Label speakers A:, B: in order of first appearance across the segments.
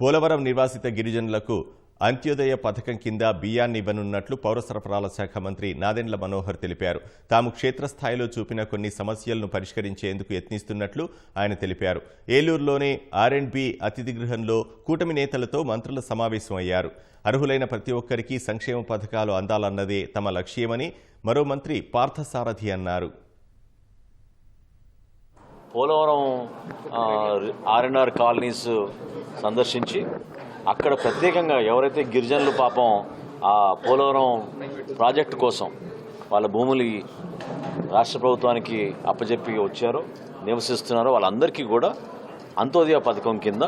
A: పోలవరం నివాసిత గిరిజనులకు అంత్యోదయ పథకం కింద బియ్యాన్ని ఇవ్వనున్నట్లు పౌర సరఫరాల శాఖ మంత్రి నాదెండ్ల మనోహర్ తెలిపారు. తాము క్షేత్రస్థాయిలో చూపిన కొన్ని సమస్యలను పరిష్కరించేందుకు యత్నిస్తున్నట్లు ఆయన తెలిపారు. ఏలూరులోని ఆర్ అండ్ బి అతిథి గృహంలో కూటమి నేతలతో మంత్రుల సమావేశం అయ్యారు. అర్హులైన ప్రతి ఒక్కరికి సంక్షేమ పథకాలు అందాలన్నదే తమ లక్ష్యమని మరో మంత్రి పార్థసారథి అన్నారు.
B: పోలవరం ఆర్ఎన్ఆర్ కాలనీస్ సందర్శించి అక్కడ ప్రత్యేకంగా ఎవరైతే గిరిజనులు పాపం ఆ పోలవరం ప్రాజెక్టు కోసం వాళ్ళ భూములు రాష్ట్ర ప్రభుత్వానికి అప్పజెప్పి వచ్చారో నివసిస్తున్నారో వాళ్ళందరికీ కూడా అంత్యోదయ పథకం కింద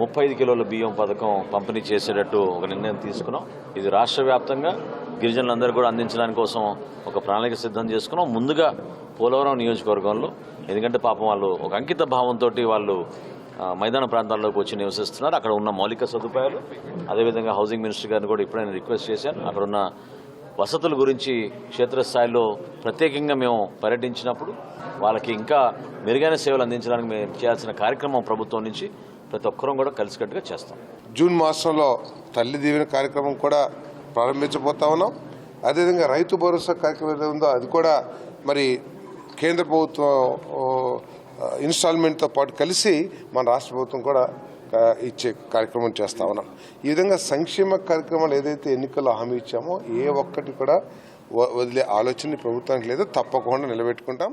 B: ముప్పై ఐదు కిలోల బియ్యం పథకం పంపిణీ చేసేటట్టు ఒక నిర్ణయం తీసుకున్నాం. ఇది రాష్ట్ర వ్యాప్తంగా గిరిజనులందరూ కూడా అందించడానికి కోసం ఒక ప్రణాళిక సిద్ధం చేసుకున్నాం. ముందుగా పోలవరం నియోజకవర్గంలో ఎందుకంటే పాపం వాళ్ళు ఒక అంకిత భావంతో వాళ్ళు మైదాన ప్రాంతాల్లోకి వచ్చి నివసిస్తున్నారు. అక్కడ ఉన్న మౌలిక సదుపాయాలు అదేవిధంగా హౌసింగ్ మినిస్టర్ గారిని కూడా ఇప్పుడే నేను రిక్వెస్ట్ చేశాను. అక్కడ ఉన్న వసతుల గురించి క్షేత్రస్థాయిలో ప్రత్యేకంగా మేము పర్యటించినప్పుడు వాళ్ళకి ఇంకా మెరుగైన సేవలు అందించడానికి మేము చేయాల్సిన కార్యక్రమం ప్రభుత్వం నుంచి ప్రతి ఒక్కరూ కూడా కలిసికట్టుగా చేస్తాం.
C: జూన్ మాసంలో తల్లి దీవెన కార్యక్రమం కూడా ప్రారంభించబోతా ఉన్నాం. అదేవిధంగా రైతు భరోసా కార్యక్రమం ఏదో ఉందో అది కూడా మరి కేంద్ర ప్రభుత్వం ఇన్స్టాల్మెంట్తో పాటు కలిసి మన రాష్ట్ర ప్రభుత్వం కూడా ఇచ్చే కార్యక్రమం చేస్తా ఉన్నాం ఈ విధంగా సంక్షేమ కార్యక్రమాలు ఏదైతే ఎన్నికల్లో హామీ ఇచ్చామో ఏ ఒక్కటి కూడా వదిలే ఆలోచన ప్రభుత్వానికి లేదో తప్పకుండా నిలబెట్టుకుంటాం.